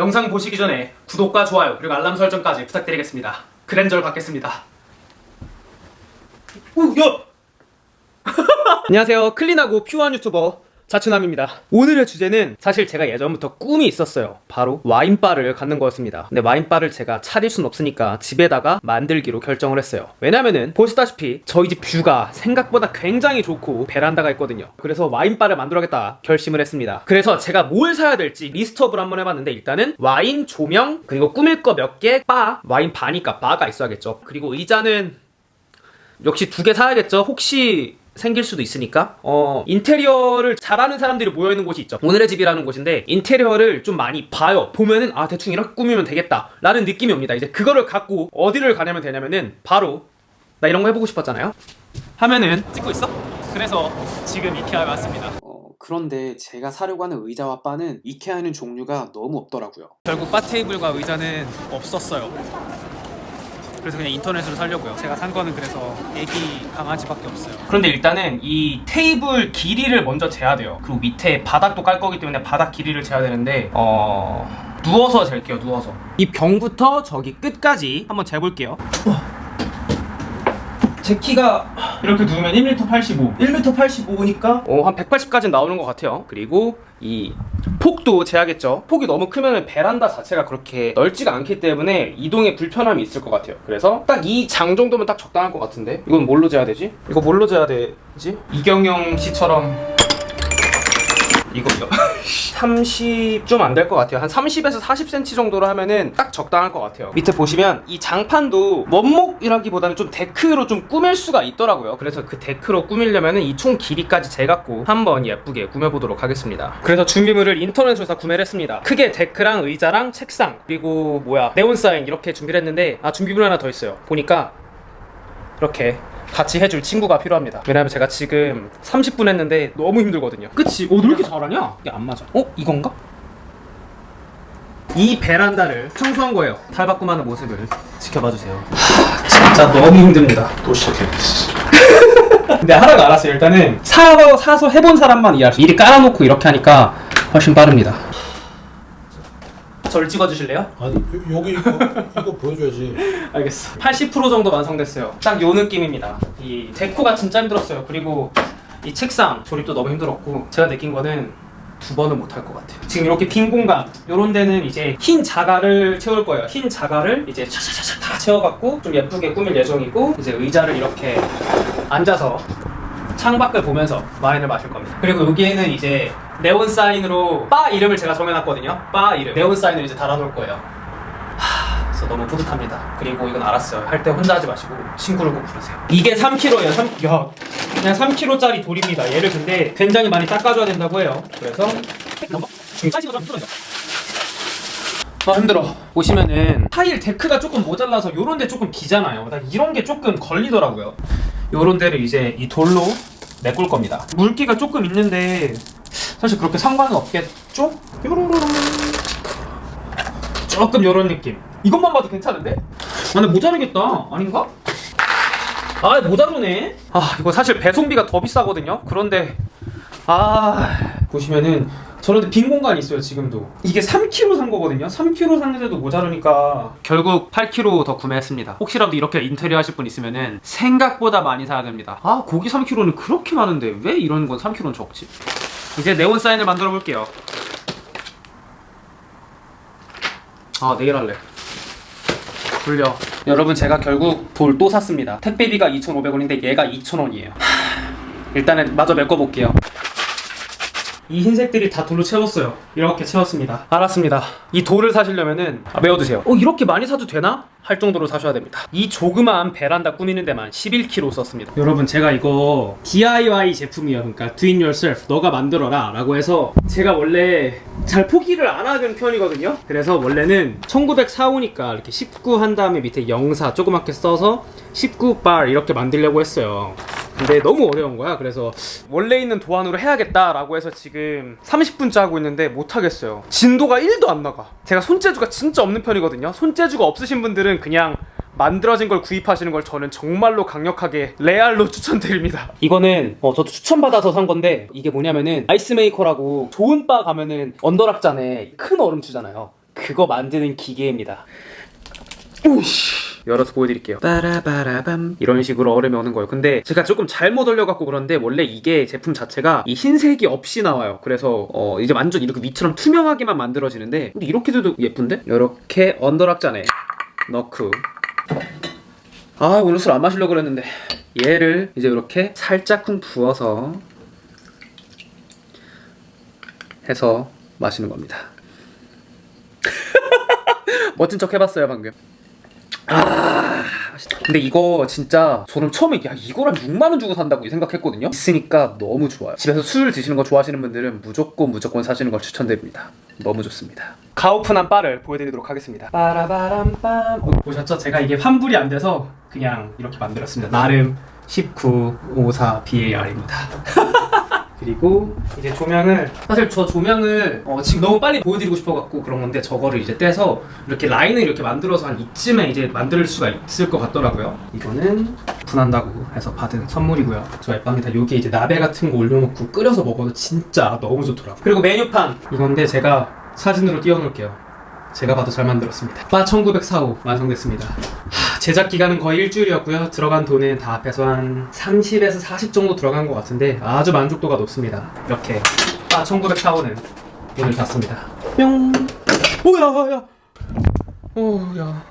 영상 보시기 전에 구독과 좋아요 그리고 알람 설정까지 부탁드리겠습니다. 그랜저를 받겠습니다. 오, 야! 안녕하세요. 클린하고 퓨어한 유튜버 자춘함입니다. 오늘의 주제는 사실 제가 예전부터 꿈이 있었어요. 바로 와인바를 갖는 거였습니다. 근데 와인바를 제가 차릴 순 없으니까 집에다가 만들기로 결정을 했어요. 왜냐면은 보시다시피 저희 집 뷰가 생각보다 굉장히 좋고 베란다가 있거든요. 그래서 와인바를 만들어야겠다 결심을 했습니다. 그래서 제가 뭘 사야 될지 리스트업을 한번 해봤는데 일단은 와인, 조명, 그리고 꾸밀 거 몇 개, 바, 와인 바니까 바가 있어야겠죠. 그리고 의자는 역시 두 개 사야겠죠. 혹시 생길 수도 있으니까. 어, 인테리어를 잘하는 사람들이 모여 있는 곳이 있죠. 오늘의 집이라는 곳인데 인테리어를 좀 많이 봐요. 보면은 아 대충 이렇게 꾸미면 되겠다 라는 느낌이 옵니다. 이제 그거를 갖고 어디를 가냐면 되냐면은 바로 나 이런 거 해보고 싶었잖아요. 하면은 찍고 있어? 그래서 지금 이케아에 왔습니다. 어, 그런데 제가 사려고 하는 의자와 바는 이케아에는 종류가 너무 없더라고요. 결국 바 테이블과 의자는 없었어요. 그래서 그냥 인터넷으로 사려고요. 제가 산 거는 그래서 애기 강아지밖에 없어요. 그런데 일단은 이 테이블 길이를 먼저 재야 돼요. 그리고 밑에 바닥도 깔 거기 때문에 바닥 길이를 재야 되는데 어 누워서 잴게요. 누워서. 이 병부터 저기 끝까지 한번 재볼게요. 제 키가 이렇게 누우면 1m 85. 1m 85니까 어, 한 180까지 나오는 것 같아요. 그리고 이 폭도 재야겠죠. 폭이 너무 크면 베란다 자체가 그렇게 넓지가 않기 때문에 이동에 불편함이 있을 것 같아요. 그래서 딱 이 장 정도면 딱 적당할 것 같은데 이건 뭘로 재야 되지? 이거 뭘로 재야 되지? 이경영 씨처럼 이거요. 30 좀 안 될 것 같아요. 한 30에서 40cm 정도로 하면은 딱 적당할 것 같아요. 밑에 보시면 이 장판도 원목이라기보다는 좀 데크로 좀 꾸밀 수가 있더라고요. 그래서 그 데크로 꾸밀려면은 이 총 길이까지 재갖고 한번 예쁘게 꾸며보도록 하겠습니다. 그래서 준비물을 인터넷에서 다 구매를 했습니다. 크게 데크랑 의자랑 책상 그리고 뭐야 네온 사인 이렇게 준비를 했는데 아 준비물 하나 더 있어요. 보니까 이렇게 같이 해줄 친구가 필요합니다. 왜냐면 제가 지금 30분 했는데 너무 힘들거든요. 그치? 어, 너왜 이렇게 잘하냐? 이게 안 맞아. 어? 이건가? 이 베란다를 청소한 거예요. 탈바꿈하는 모습을 지켜봐 주세요. 진짜 너무 힘듭니다. 또 시작해. 근데 하나가 알았어요. 일단은 사서, 사서 해본 사람만 이해할 수 미리 깔아놓고 이렇게 하니까 훨씬 빠릅니다. 저를 찍어주실래요? 아니 요- 여기 이거, 이거 보여줘야지. 알겠어. 80% 정도 완성됐어요. 딱 요 느낌입니다. 이 데코가 진짜 힘들었어요. 그리고 이 책상 조립도 너무 힘들었고 제가 느낀 거는 두 번은 못할 것 같아요. 지금 이렇게 빈 공간 요런 데는 이제 흰 자갈을 채울 거예요. 흰 자갈을 이제 샤샤샤샤 다 채워갖고 좀 예쁘게 꾸밀 예정이고 이제 의자를 이렇게 앉아서 창밖을 보면서 와인을 마실 겁니다. 그리고 여기에는 이제 네온 사인으로 바 이름을 제가 정해놨거든요. 바 이름. 네온 사인을 이제 달아놓을 거예요. 너무 뿌듯합니다. 그리고 이건 알았어요. 할 때 혼자 하지 마시고 친구를 꼭 부르세요. 이게 3kg예요. 3, 야, 그냥 3kg짜리 돌입니다. 얘를 근데 굉장히 많이 닦아줘야 된다고 해요. 그래서 아 힘들어 보시면은 타일 데크가 조금 모자라서 요런 데 조금 비잖아요 나 이런 게 조금 걸리더라고요 요런 데를 이제 이 돌로 메꿀 겁니다 물기가 조금 있는데 사실 그렇게 상관은 없겠죠? 요로로로 조금 요런 느낌 이것만 봐도 괜찮은데? 아 근데 모자르겠다 아닌가? 아 모자르네 아 이거 사실 배송비가 더 비싸거든요 그런데 아 보시면은 저런데 빈 공간이 있어요 지금도. 이게 3kg 산 거거든요. 3kg 샀는데도 모자르니까. 결국 8kg 더 구매했습니다. 혹시라도 이렇게 인테리어 하실 분 있으면은 생각보다 많이 사야 됩니다. 아 고기 3kg는 그렇게 많은데 왜 이런 건 3kg는 적지? 이제 네온 사인을 만들어 볼게요. 아 내일 할래. 돌려. 여러분 제가 결국 돌 또 샀습니다. 택배비가 2,500원인데 얘가 2,000원이에요. 일단은 마저 메꿔볼게요 이 흰색들이 다 돌로 채웠어요. 이렇게 채웠습니다. 알았습니다. 이 돌을 사시려면은 아, 메워두세요. 어 이렇게 많이 사도 되나? 할 정도로 사셔야 됩니다. 이 조그마한 베란다 꾸미는 데만 11kg 썼습니다. 여러분 제가 이거 DIY 제품이에요. 그러니까 do it yourself. 너가 만들어라 라고 해서 제가 원래 잘 포기를 안 하는 편이거든요. 그래서 원래는 1945니까 이렇게 19 한 다음에 밑에 영사 조그맣게 써서 19bar 이렇게 만들려고 했어요. 근데 너무 어려운 거야. 그래서 원래 있는 도안으로 해야겠다라고 해서 지금 30분째 하고 있는데 못 하겠어요. 진도가 1도 안 나가. 제가 손재주가 진짜 없는 편이거든요. 손재주가 없으신 분들은 그냥 만들어진 걸 구입하시는 걸 저는 정말로 강력하게 레알로 추천드립니다. 이거는 어, 저도 추천받아서 산 건데 이게 뭐냐면은 아이스메이커라고 좋은 바 가면은 언더락잔에 큰 얼음 주잖아요. 그 그거 만드는 기계입니다. 오씨. 열어서 보여드릴게요. 빠라바라밤 이런 식으로 얼음이 오는 거예요. 근데 제가 조금 잘못 얼려갖고 그런데 원래 이게 제품 자체가 이 흰색이 없이 나와요. 그래서 어 이제 완전 이렇게 위처럼 투명하게만 만들어지는데 근데 이렇게 돼도 예쁜데? 이렇게 언더락잔에 넣고 아 오늘 술 안 마시려고 그랬는데 얘를 이제 이렇게 살짝쿵 부어서 해서 마시는 겁니다. 멋진 척 해봤어요 방금. 아 맛있다. 근데 이거 진짜 저는 처음에 야 이거랑 6만 원 주고 산다고 생각했거든요. 있으니까 너무 좋아요. 집에서 술 드시는 거 좋아하시는 분들은 무조건 무조건 사시는 걸 추천드립니다. 너무 좋습니다. 가오픈한 바를 보여드리도록 하겠습니다. 빠라바람빰 어, 보셨죠? 제가 이게 환불이 안 돼서 그냥 이렇게 만들었습니다. 나름 1954 BAR입니다. 그리고 이제 조명을 사실 저 조명을 어, 지금 너무 빨리 보여드리고 싶어갖고 그런 건데 저거를 이제 떼서 이렇게 라인을 이렇게 만들어서 한 이쯤에 이제 만들 수가 있을 것 같더라고요. 이거는 분한다고 해서 받은 선물이고요. 저 앱방에다 여기 이제 나베 같은 거 올려놓고 끓여서 먹어도 진짜 너무 좋더라고요. 그리고 메뉴판 이건데 제가 사진으로 띄워놓을게요. 제가 봐도 잘 만들었습니다. 바 1945 완성됐습니다. 하, 제작 기간은 거의 일주일이었고요. 들어간 돈은 다 합해서 한 30에서 40 정도 들어간 것 같은데 아주 만족도가 높습니다. 이렇게 바 1945는 문을 닫습니다. 뿅. 오야 야. 오야.